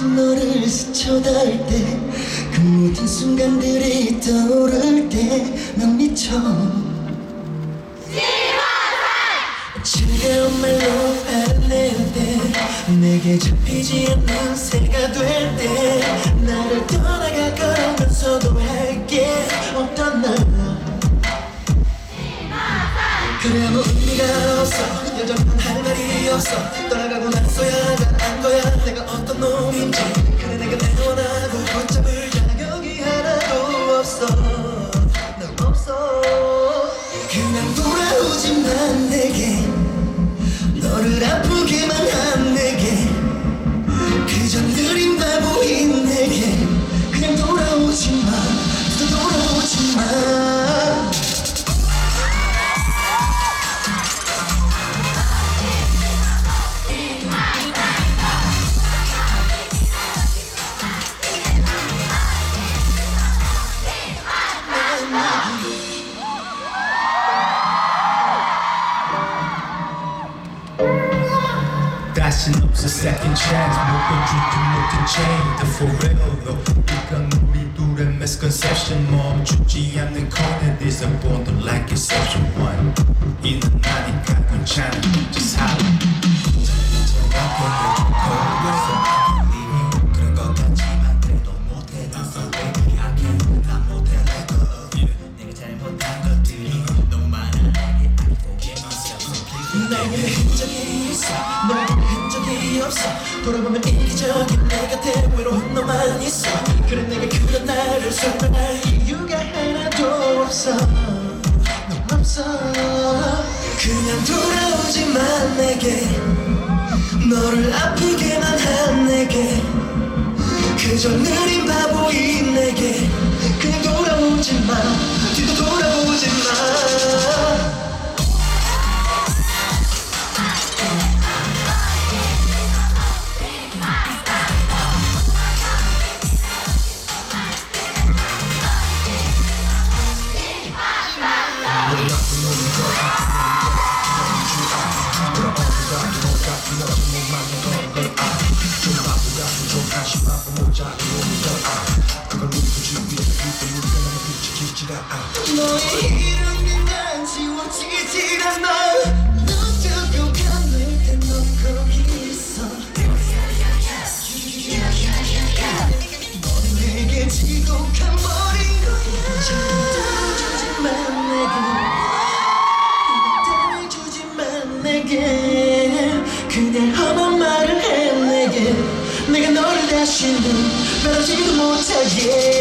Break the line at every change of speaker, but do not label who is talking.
다시 너를 스쳐닿을 때그 모든 순간들이 떠오를 때 난 미쳐. 즐거운 말로 알아낼 때 내게 잡히지 않는 새가 될 때 나를 떠나 없어. 여전한 할 말이 없어. 떠나가고 나서야 잘안 거야. 내가 어떤 놈인지. 그래 내가 내 원하고 붙잡을 자격이 하나도 없어. 난 없어. 그냥 돌아오지 만 내게. 너를 아프게만 한 내게. 그저 느린
synapse, a second chance Mutlacı change. The forever only do that misconception Mom cüceyenin corner is a bond like exception one İnanan ikkat gün çanı just how?
나에게 흔적이 있어 너에게 흔적이 없어 돌아보면 이기적인 내 곁에 외로운 너만 있어 그래 내가 그런 나를 설명할 이유가 하나도 없어 넌 없어 그냥 돌아오지만 내게 너를 아프게만 한 내게. 그저 느린 너의 이름이 난 지워지질 않아 그냥 험한 말을 해 내게. 내가 너를 다시는 바라지도 못하게